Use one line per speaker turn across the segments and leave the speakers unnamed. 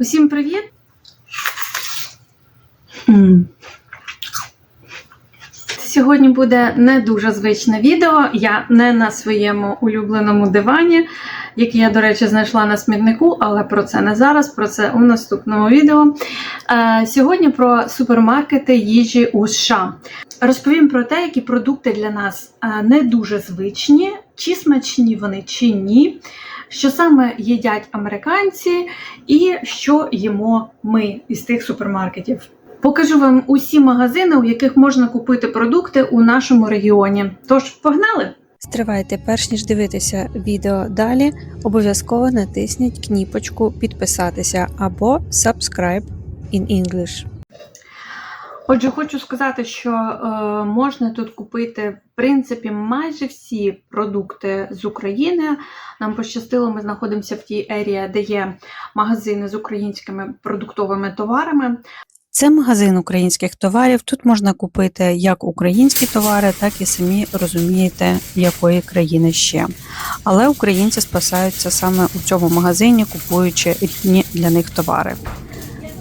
Усім привіт! Сьогодні буде не дуже звичне відео. Я не на своєму улюбленому дивані, який я, до речі, знайшла на смітнику, але про це не зараз, про це у наступному відео. Е, Сьогодні про супермаркети їжі у США. Розповім про те, які продукти для нас е, не дуже звичні, чи смачні вони, чи ні. Що саме їдять американці, і що їмо ми із тих супермаркетів. Покажу вам усі магазини, у яких можна купити продукти у нашому регіоні. Тож, погнали!
Стривайте, перш ніж дивитися відео далі, обов'язково натисніть кніпочку підписатися або subscribe in English.
Отже, хочу сказати, що е, можна тут купити в принципі майже всі продукти з України. Нам пощастило, ми знаходимося в тій ерії, де є магазини з українськими продуктовими товарами.
Це магазин українських товарів. Тут можна купити як українські товари, так і самі розумієте, якої країни ще. Але українці спасаються саме у цьому магазині, купуючи рідні для них товари.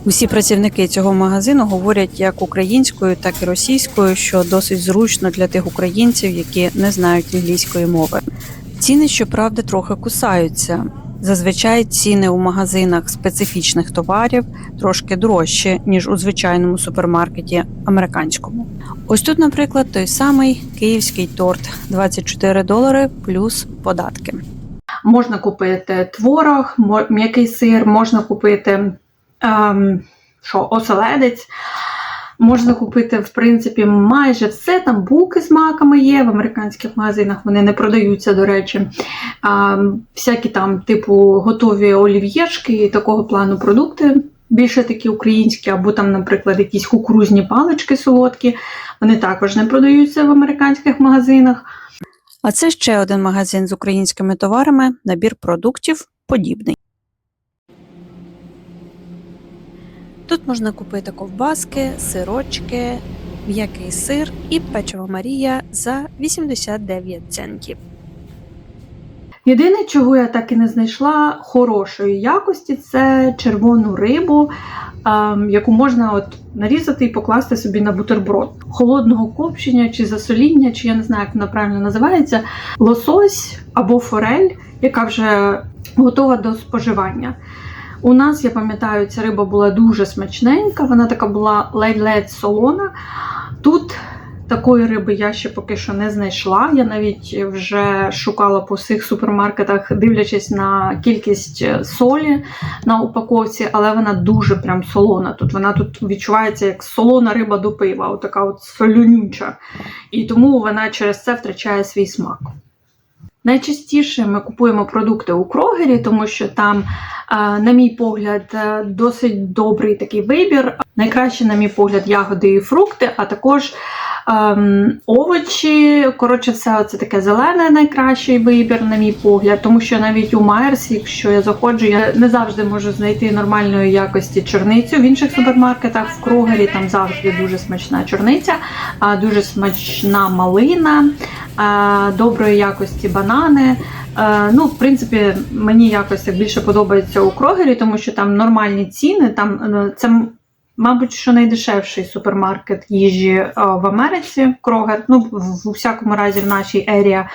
Усі працівники цього магазину говорять як українською, так і російською, що досить зручно для тих українців, які не знають англійської мови. Ціни, щоправда, трохи кусаються. Зазвичай ціни у магазинах специфічних товарів трошки дорожчі, ніж у звичайному супермаркеті американському. Ось тут, наприклад, той самий київський торт 24 долари плюс податки.
Можна купити творог, м'який сир, можна купити що, оселедець. Можна купити, в принципі, майже все. Там булки з маками є в американських магазинах, вони не продаються, до речі. А, всякі там, типу, готові олів'єшки і такого плану продукти. Більше такі українські, або там, наприклад, якісь кукурузні палички солодкі. Вони також не продаються в американських магазинах.
А це ще один магазин з українськими товарами, набір продуктів подібний. Тут можна купити ковбаски, сирочки, м'який сир і печиво Марія за 89 центів.
Єдине, чого я так і не знайшла хорошої якості, це червону рибу, ем, яку можна от нарізати і покласти собі на бутерброд. Холодного копчення чи засоління, чи я не знаю, як вона правильно називається, лосось або форель, яка вже готова до споживання. У нас, я пам'ятаю, ця риба була дуже смачненька, вона така була ледь-ледь солона. Тут такої риби я ще поки що не знайшла. Я навіть вже шукала по всіх супермаркетах, дивлячись на кількість солі на упаковці, але вона дуже прям солона. Тут вона тут відчувається як солона риба до пива, отака от солонюча. І тому вона через це втрачає свій смак. Найчастіше ми купуємо продукти у Крогері, тому що там, е, на мій погляд, е, досить добрий такий вибір. Найкраще, на мій погляд, ягоди і фрукти, а також ем, овочі. Коротше, все це таке зелене найкращий вибір, на мій погляд, тому що навіть у Майерсі, якщо я заходжу, я не завжди можу знайти нормальної якості чорницю. В інших супермаркетах в Крогері там завжди дуже смачна чорниця, дуже смачна малина, доброї якості банани. Е, Ну, в принципі, мені якось більше подобається у Крогері, тому що там нормальні ціни. Там е, це, мабуть, що найдешевший супермаркет їжі е, в Америці. Крогер. Ну, в, усякому разі, в нашій ерія.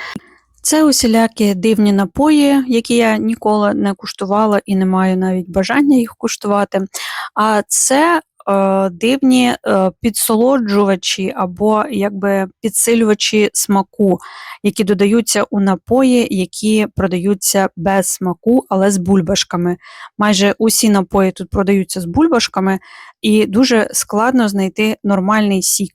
Це усілякі дивні напої, які я ніколи не куштувала і не маю навіть бажання їх куштувати. А це дивні е, підсолоджувачі або якби підсилювачі смаку, які додаються у напої, які продаються без смаку, але з бульбашками. Майже усі напої тут продаються з бульбашками, і дуже складно знайти нормальний сік.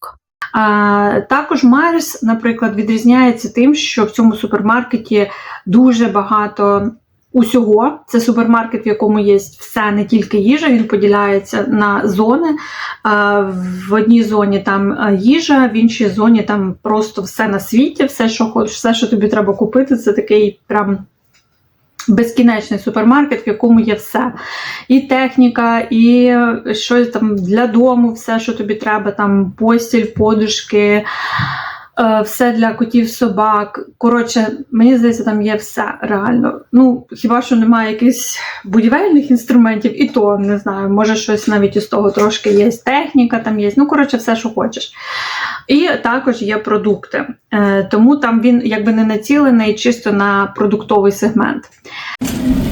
А, також Майерс, наприклад, відрізняється тим, що в цьому супермаркеті дуже багато усього. Це супермаркет, в якому є все, не тільки їжа, він поділяється на зони. В одній зоні там е, їжа, в іншій зоні там просто все на світі, все, що хочеш, все, що тобі треба купити, це такий прям. Безкінечний супермаркет, в якому є все. І техніка, і щось там для дому, все, що тобі треба, там постіль, подушки, е, все для котів, собак. Коротше, мені здається, там є все реально. Ну, хіба що немає якихось будівельних інструментів, і то не знаю, може щось навіть із того трошки є. Техніка там є. Ну, коротше, все, що хочеш. І також є продукти. Е, Тому там він якби не націлений чисто на продуктовий сегмент.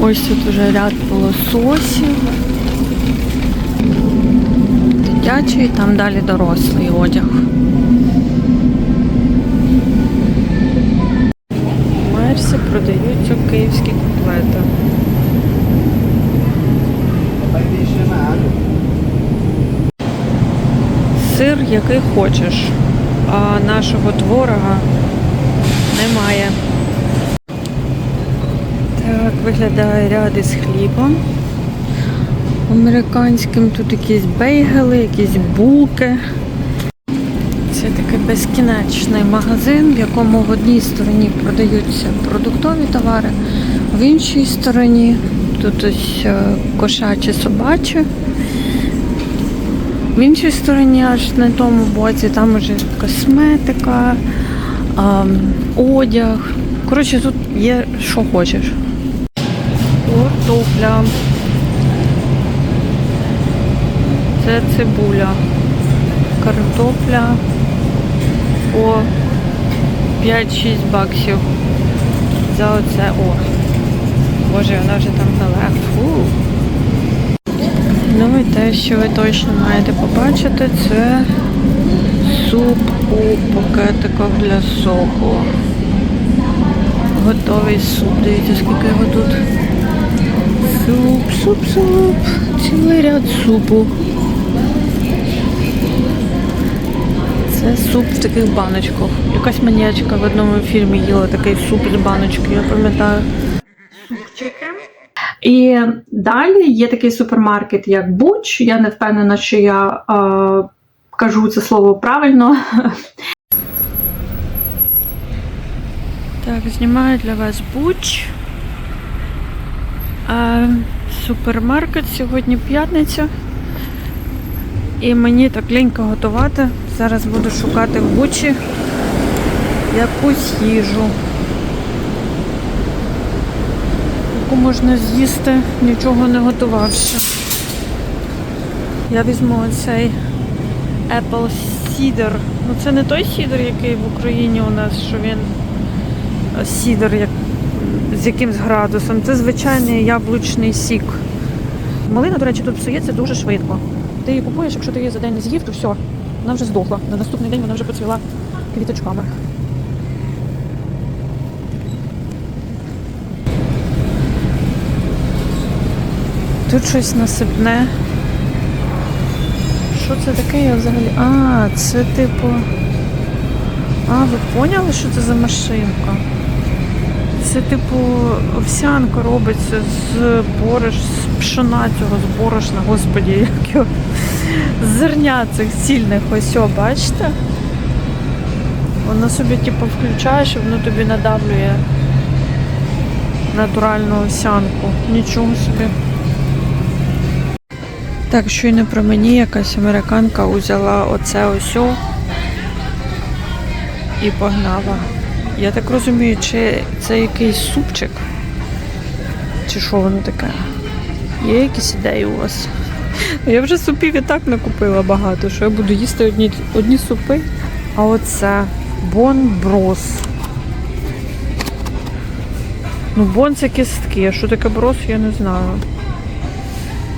Ось тут уже ряд пилососів. Дитячий, там далі дорослий одяг. В Мерсі продаються київські котлети. Сир, який хочеш, а нашого творога немає. Так, виглядає ряд із хлібом. Американським тут якісь бейгели, якісь булки. Це такий безкінечний магазин, в якому в одній стороні продаються продуктові товари, в іншій стороні тут ось е, кошачі собачі. В іншій стороні, аж на тому боці, там уже косметика, одяг. Коротше, тут є що хочеш. Картопля. Це цибуля. Картопля по 5-6 баксів. За оце. О. Боже, вона вже там далеко. Фу. Ну і те, що ви точно маєте побачити, це суп у пакетиках для соку. Готовий суп. Дивіться, скільки його тут. Суп, суп, суп. Цілий ряд супу. Це суп в таких баночках. Якась маніячка в одному фільмі їла такий суп з баночки, я пам'ятаю.
І далі є такий супермаркет, як Буч. Я не впевнена, що я е, кажу це слово правильно.
Так, знімаю для вас буч. А, супермаркет сьогодні п'ятниця. І мені так лінько готувати. Зараз буду шукати в бучі якусь їжу. Яку можна з'їсти, нічого не готувавши. Я візьму оцей Apple Cider. Ну це не той сідер, який в Україні у нас, що він е, сідер як, з якимсь градусом. Це звичайний яблучний сік. Малина, до речі, тут псується дуже швидко. Ти її купуєш, якщо ти її за день не з'їв, то все, вона вже здохла. На наступний день вона вже процвіла квіточками. Тут щось насипне. Що це таке? Я взагалі. А, це типу. А, ви поняли, що це за машинка? Це типу овсянка робиться з бориш, з пшона цього, з борошна, господі, як його. З зерня цих цільних ось, о, бачите? Воно собі типу включаєш і воно тобі надавлює натуральну овсянку. Нічого собі. Так, щойно про мені якась американка узяла оце ось і погнала. Я так розумію, чи це якийсь супчик? Чи що воно таке? Є якісь ідеї у вас? Я вже супів і так накупила багато, що я буду їсти одні, одні супи. А оце бон брос. Ну, бон це кістки. А що таке брос, я не знаю.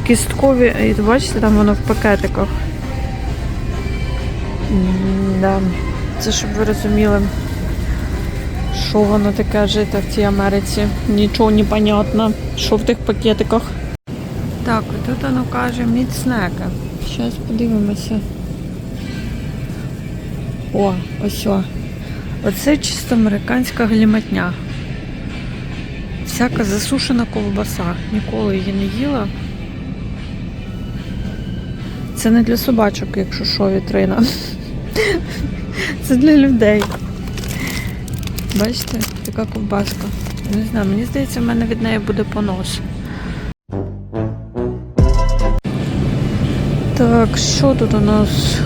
Кісткові, бачите, там воно в пакетиках. М-да. Це щоб ви розуміли, що воно таке жити в цій Америці. Нічого не понятно, що в тих пакетиках. Так, тут воно каже міцнеке. Зараз подивимося. О, ось о. Оце чисто американська гліматня. Всяка засушена ковбаса. Ніколи її не їла. Це не для собачок, якщо що, вітрина. Це для людей. Бачите, така ковбаска. Не знаю, мені здається, в мене від неї буде понос. Так, що тут у нас?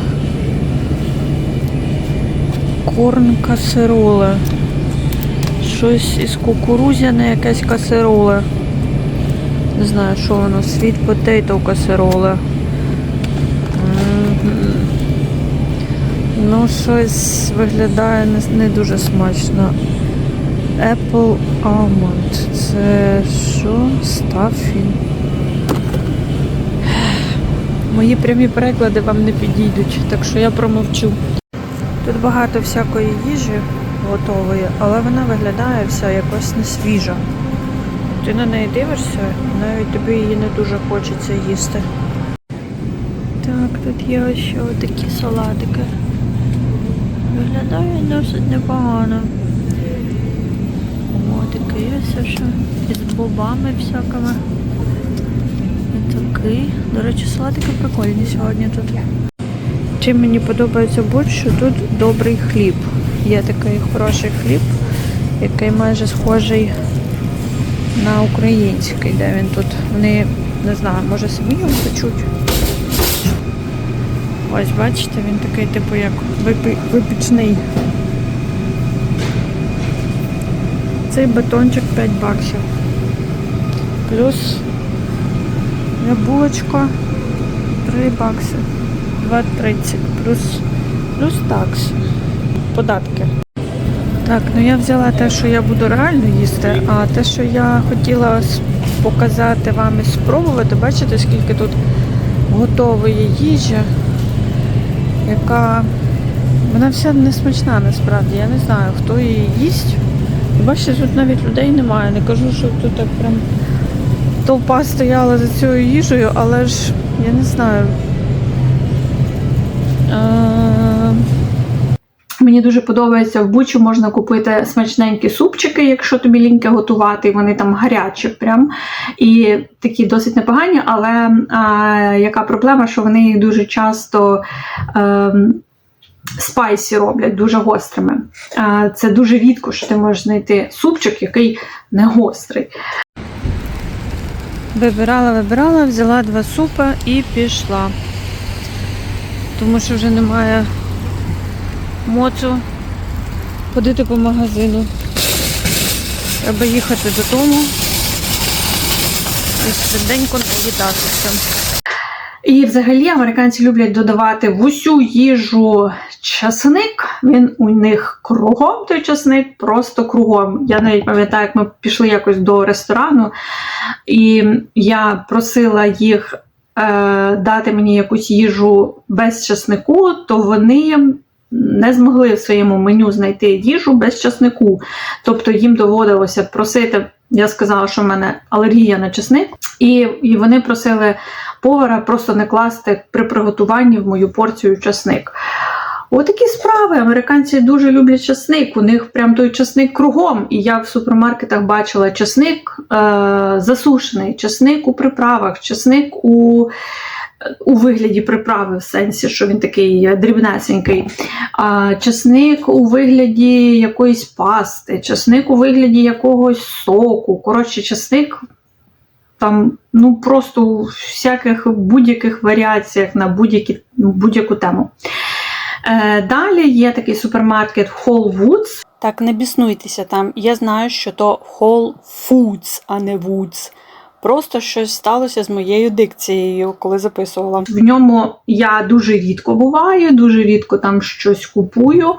Корн касероле. Щось із кукурузяне, якесь касероле. Не знаю, що воно. Світ потейто касероле. Ну, щось виглядає не, не дуже смачно. Apple Almond. Це що? Стафін. Мої прямі переклади вам не підійдуть, так що я промовчу. Тут багато всякої їжі готової, але вона виглядає вся якось не свіжа. Ти на неї дивишся, навіть тобі її не дуже хочеться їсти. Так, тут є ще такі салатики. Виглядає досить непогано. О, таке є все ще із бобами всякими. І такий. До речі, салатики прикольні сьогодні тут. Чим мені подобається будь-що, тут добрий хліб. Є такий хороший хліб, який майже схожий на український, де він тут. Вони, не знаю, може самі його печуть. Ось, бачите, він такий, типу, як випічний. Цей батончик 5 баксів. Плюс булочка 3 бакси. 2,30 плюс, плюс такс. Податки. Так, ну я взяла те, що я буду реально їсти, а те, що я хотіла показати вам і спробувати, бачите, скільки тут готової їжі, яка вона вся несмачна насправді. Я не знаю, хто її їсть. Бачите, тут навіть людей немає. Не кажу, що тут так прям толпа стояла за цією їжею, але ж я не знаю.
Мені дуже подобається в бучу можна купити смачненькі супчики, якщо тобі ліньки готувати, і вони там гарячі прям. І такі досить непогані, але а, яка проблема, що вони їх дуже часто. Е, Спайсі роблять дуже гострими. Це дуже рідко, що ти можеш знайти супчик, який не гострий.
Вибирала, вибирала, взяла два супи і пішла. Тому що вже немає моцу ходити по магазину. Треба їхати додому і швиденько наїдатися.
І взагалі американці люблять додавати в усю їжу часник. Він у них кругом той часник, просто кругом. Я навіть пам'ятаю, як ми пішли якось до ресторану, і я просила їх е, дати мені якусь їжу без часнику, то вони. Не змогли в своєму меню знайти їжу без часнику. Тобто їм доводилося просити. Я сказала, що в мене алергія на часник, і, і вони просили повара просто не класти при приготуванні в мою порцію часник. Отакі справи. Американці дуже люблять часник. У них прям той часник кругом. І я в супермаркетах бачила часник е- засушений, часник у приправах, часник у. У вигляді приправи, в сенсі, що він такий дрібнесенький, а часник у вигляді якоїсь пасти, часник у вигляді якогось соку. Коротше, часник там ну просто у всяких будь-яких варіаціях на будь-яку тему. Е, далі є такий супермаркет Whole Woods.
Так, не біснуйтеся там. Я знаю, що то Whole Foods, а не Woods. Просто щось сталося з моєю дикцією, коли записувала.
В ньому я дуже рідко буваю, дуже рідко там щось купую.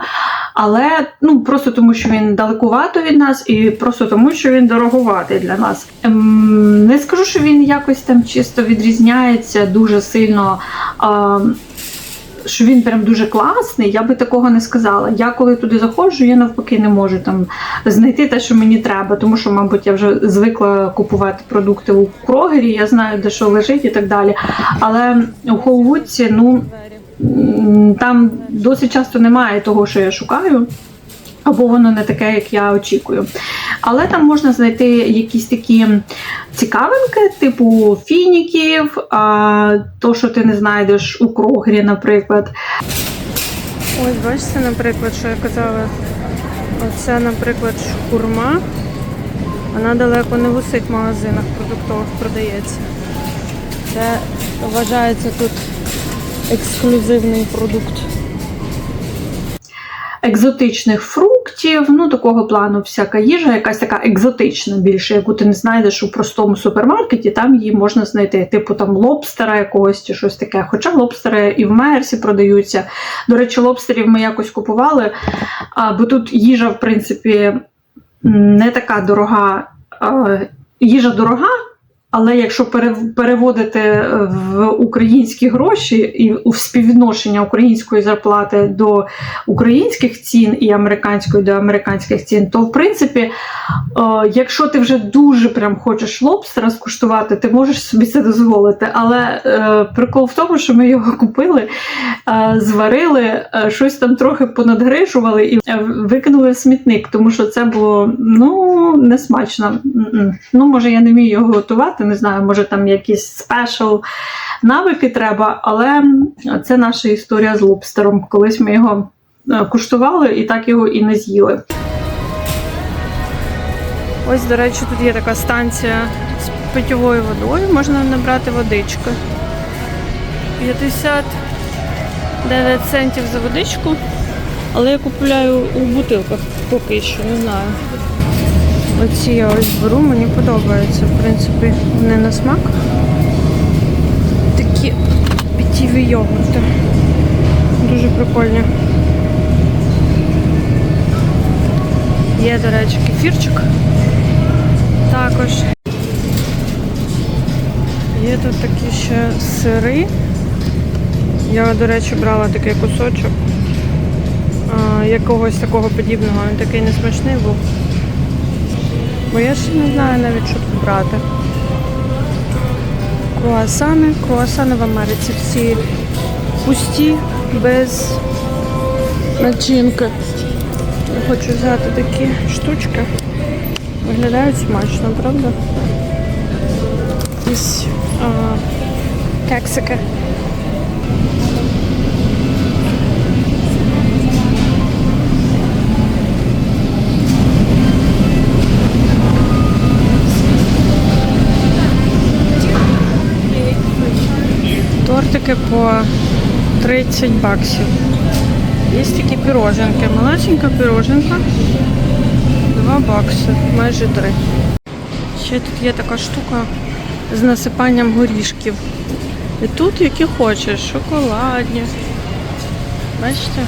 Але ну просто тому, що він далекувато від нас, і просто тому, що він дороговатий для нас. Ем, не скажу, що він якось там чисто відрізняється дуже сильно. ем, що він прям дуже класний, я би такого не сказала. Я коли туди заходжу, я навпаки не можу там знайти те, що мені треба, тому що, мабуть, я вже звикла купувати продукти у крогері, я знаю, де що лежить і так далі. Але у Холвудці, ну там досить часто немає того, що я шукаю. Або воно не таке, як я очікую. Але там можна знайти якісь такі цікавинки, типу фініків, а, то, що ти не знайдеш у крогері, наприклад.
Ось бачите, наприклад, що я казала. Оце, наприклад, шкурма. Вона далеко не в усіх магазинах продуктових продається. Це вважається тут ексклюзивний продукт.
екзотичних фруктів, ну такого плану всяка їжа, якась така екзотична більше, яку ти не знайдеш у простому супермаркеті, там її можна знайти, типу там лобстера якогось чи щось таке. Хоча лобстери і в Мерсі продаються. До речі, лобстерів ми якось купували, бо тут їжа, в принципі, не така дорога. Їжа дорога. Але якщо пере- переводити е, в українські гроші і у співвідношення української зарплати до українських цін і американської до американських цін, то в принципі, е, якщо ти вже дуже прям хочеш лобстера скуштувати, ти можеш собі це дозволити. Але е, прикол в тому, що ми його купили, зварили, щось там трохи понадгрижували і викинули в смітник, тому що це було ну несмачно. Ну, може, я не вмію його готувати, не знаю, може там якісь спешл навики треба, але це наша історія з лобстером. Колись ми його е, куштували і так його і не з'їли.
Ось, до речі, тут є така станція з питьовою водою, можна набрати водички. 59 центів за водичку, але я купляю у бутилках поки що, не знаю. Оці я ось беру, мені подобаються, в принципі, вони на смак. Такі питєві йогурти. Дуже прикольні. Є, до речі, кефірчик. Також є тут такі ще сири. Я, до речі, брала такий кусочок якогось такого подібного. Він такий несмачний був. Бо я ще не знаю навіть, що тут брати. Круасани. Круасани в Америці всі пусті, без начинки. Я хочу взяти такі штучки. Виглядають смачно, правда? Якісь а, кексики. По 30 баксів. Є такі піроженки. Малесенька піроженка. 2 бакси, майже 3. Ще тут є така штука з насипанням горішків. І тут які хочеш, шоколадні. Бачите?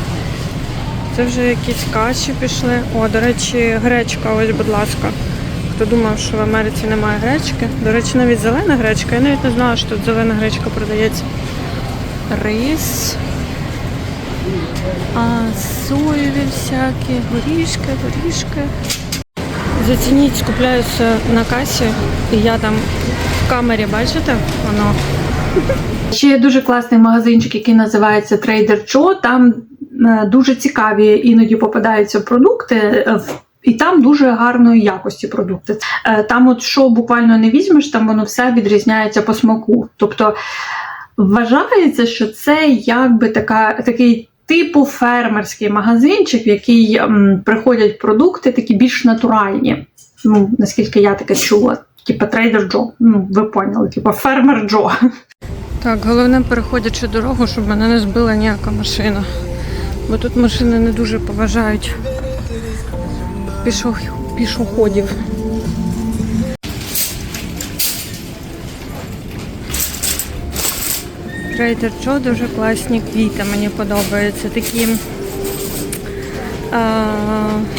Це вже якісь каші пішли. О, до речі, гречка, ось, будь ласка. Хто думав, що в Америці немає гречки. До речі, навіть зелена гречка. Я навіть не знала, що тут зелена гречка продається. Рис. А, соєві всякі, горішки, горішки. Зацініть, скупляюся на касі, і я там в камері, бачите, воно
Ще є дуже класний магазинчик, який називається Trader Joe. Там е, дуже цікаві іноді попадаються продукти. е, І там дуже гарної якості продукти. Е, Там, от що буквально не візьмеш, там воно все відрізняється по смаку. Тобто вважається, що це якби така, такий типу фермерський магазинчик, в який м, приходять продукти такі більш натуральні. Ну, наскільки я таке чула. Типа Trader Joe. Ну, ви поняли, типа фермер Джо.
Так, головне, переходячи дорогу, щоб мене не збила ніяка машина. Бо тут машини не дуже поважають пішох... пішоходів. Trader Joe дуже класні квіти, мені подобаються. Такі, а,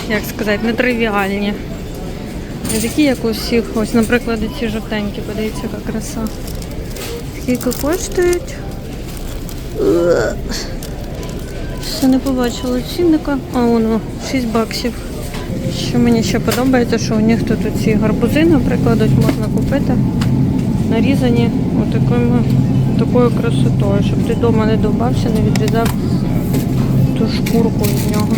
як сказати, нетривіальні. Не такі, як у всіх. Ось, наприклад, ці жовтенькі, подивіться, яка краса. Скільки коштують? Е, Ще не побачила цінника. А воно 6 баксів. Що мені ще подобається, що у них тут ці гарбузи, наприклад, можна купити. Нарізані отакою, такою красотою, щоб ти вдома не довбався, не відрізав ту шкурку від нього.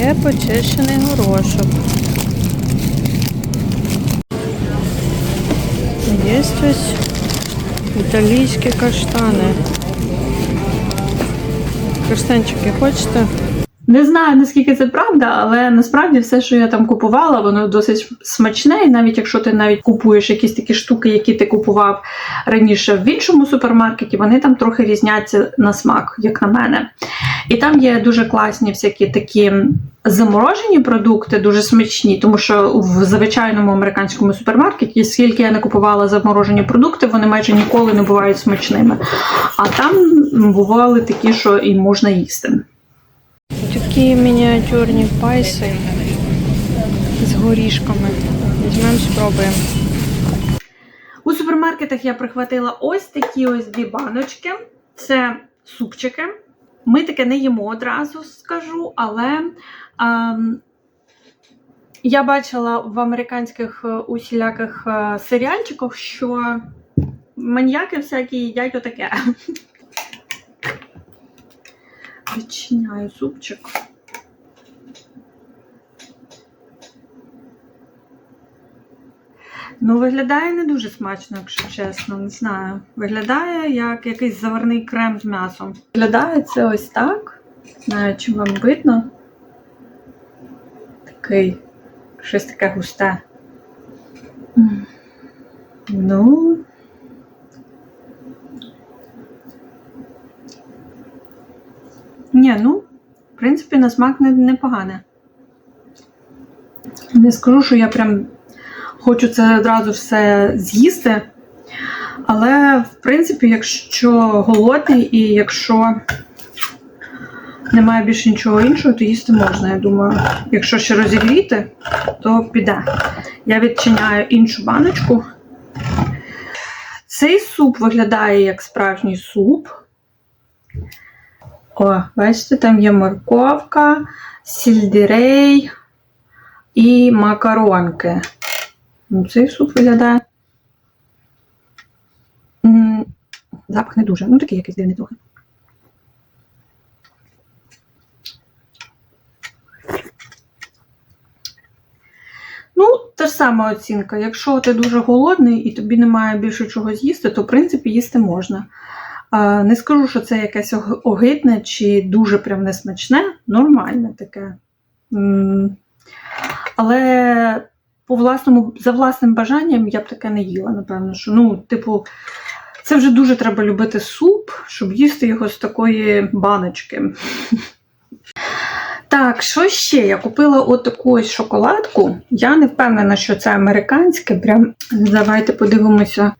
Є почищений горошок. Є ось італійські каштани. Каштанчики хочете?
Не знаю, наскільки це правда, але насправді все, що я там купувала, воно досить смачне. І навіть якщо ти навіть купуєш якісь такі штуки, які ти купував раніше в іншому супермаркеті, вони там трохи різняться на смак, як на мене. І там є дуже класні всякі такі заморожені продукти, дуже смачні, тому що в звичайному американському супермаркеті, скільки я не купувала заморожені продукти, вони майже ніколи не бувають смачними. А там бували такі, що і можна їсти.
Такі мініатюрні пайси з горішками. Візьмемо, спробуємо.
У супермаркетах я прихватила ось такі ось дві баночки. Це супчики. Ми таке не їмо одразу, скажу, але ем, я бачила в американських е, усіляких е, серіальчиках, що маньяки всякі їдять отаке. Відчиняю супчик. Ну, виглядає не дуже смачно, якщо чесно, не знаю. Виглядає як якийсь заварний крем з м'ясом. Виглядає це ось так. Знаю, чи вам видно. Такий, щось таке густе. Ну. Ні, ну, в принципі, на смак не- непогане. Не скажу, що я прям хочу це одразу все з'їсти. Але, в принципі, якщо голодний і якщо немає більше нічого іншого, то їсти можна, я думаю. Якщо ще розігріти, то піде. Я відчиняю іншу баночку. Цей суп виглядає як справжній суп. О, бачите, там є морковка, сільдерей і макаронки. Ну, цей суп виглядає. Запах не дуже. Ну, такий якийсь дивний трохи. Ну, та ж сама оцінка. Якщо ти дуже голодний і тобі немає більше чого з'їсти, то в принципі їсти можна. Не скажу, що це якесь огидне чи дуже прям несмачне, нормальне таке. Але по власному, за власним бажанням я б таке не їла, напевно. що, Ну, типу, це вже дуже треба любити суп, щоб їсти його з такої баночки. Так, що ще? Я купила от таку ось шоколадку. Я не впевнена, що це американське. Прям давайте подивимося.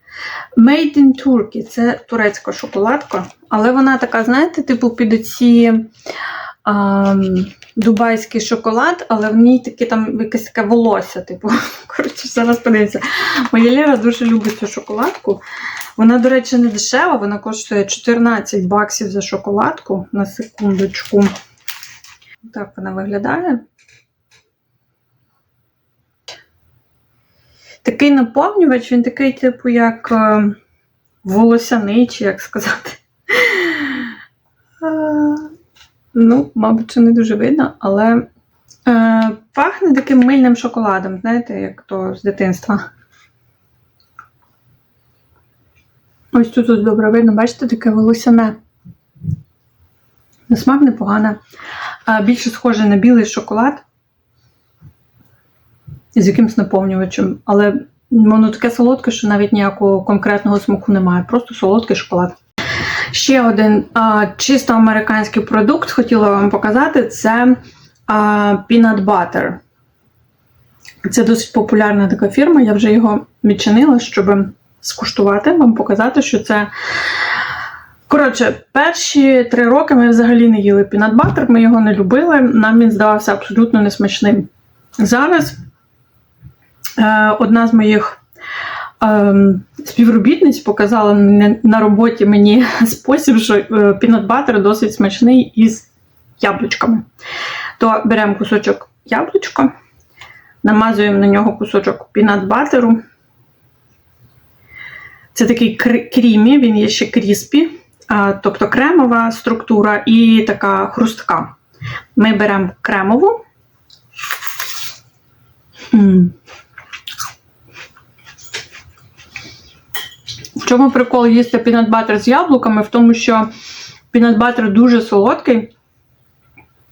Made in Turkey. Це турецька шоколадка. Але вона така, знаєте, типу під ці ам, дубайський шоколад, але в ній таке там якесь таке волосся. Типу, коротше, зараз подивимося. Моя Лера дуже любить цю шоколадку. Вона, до речі, не дешева, вона коштує 14 баксів за шоколадку на секундочку. Так вона виглядає. Такий наповнювач, він такий, типу, як е, волосяний, чи як сказати. Е, Ну, мабуть, це не дуже видно, але е, пахне таким мильним шоколадом, знаєте, як то з дитинства. Ось тут ось добре видно, бачите, таке волосяне. На смак непогане. А, Більше схоже на білий шоколад з якимось наповнювачем, але воно таке солодке, що навіть ніякого конкретного смаку немає, просто солодкий шоколад. Ще один а, чисто американський продукт хотіла вам показати це а, Peanut Butter. Це досить популярна така фірма, я вже його відчинила, щоб скуштувати, вам показати, що це. Коротше, перші три роки ми взагалі не їли пінат батер, ми його не любили, нам він здавався абсолютно несмачним. Зараз е, одна з моїх е, співробітниць показала на- роботі мені спосіб, що е, пінат батер досить смачний із яблучками. То беремо кусочок яблучка, намазуємо на нього кусочок пінат батеру. Це такий кр- крімі, він є ще кріспі, тобто кремова структура і така хрустка. Ми беремо кремову. В чому прикол їсти пінат батер з яблуками? В тому, що пінат батер дуже солодкий,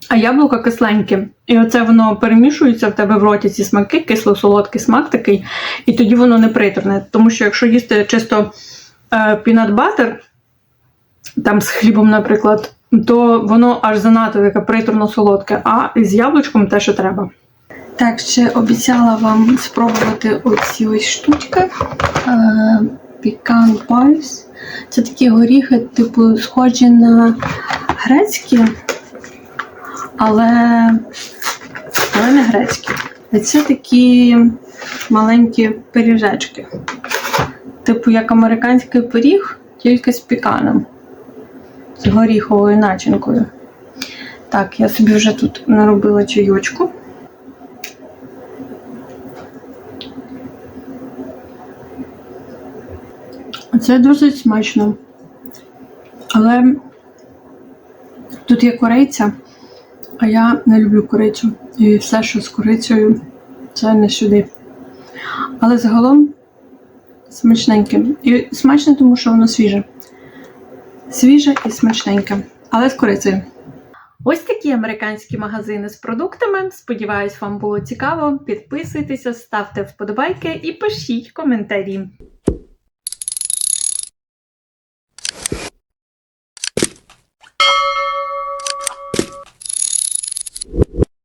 а яблука кисленькі. І оце воно перемішується в тебе в роті ці смаки, кисло-солодкий смак такий, і тоді воно не приторне. Тому що якщо їсти чисто пінат-батер, там з хлібом, наприклад, то воно аж занадто таке приторно-солодке, а з яблучком те, що треба. Так, ще обіцяла вам спробувати оці ось штучки. Пікан Пайс. Це такі горіхи, типу, схожі на грецькі, але, але не грецькі. Це такі маленькі пиріжечки. Типу, як американський пиріг, тільки з піканом. З горіховою начинкою. Так, я собі вже тут наробила чайочку. Це досить смачно. Але тут є корейця, а я не люблю корицю. І все, що з корицею, це не сюди. Але загалом смачненьке. І смачне, тому що воно свіже. Свіже і смачненьке, але з корицею. Ось такі американські магазини з продуктами. Сподіваюсь, вам було цікаво. Підписуйтеся, ставте вподобайки і пишіть коментарі.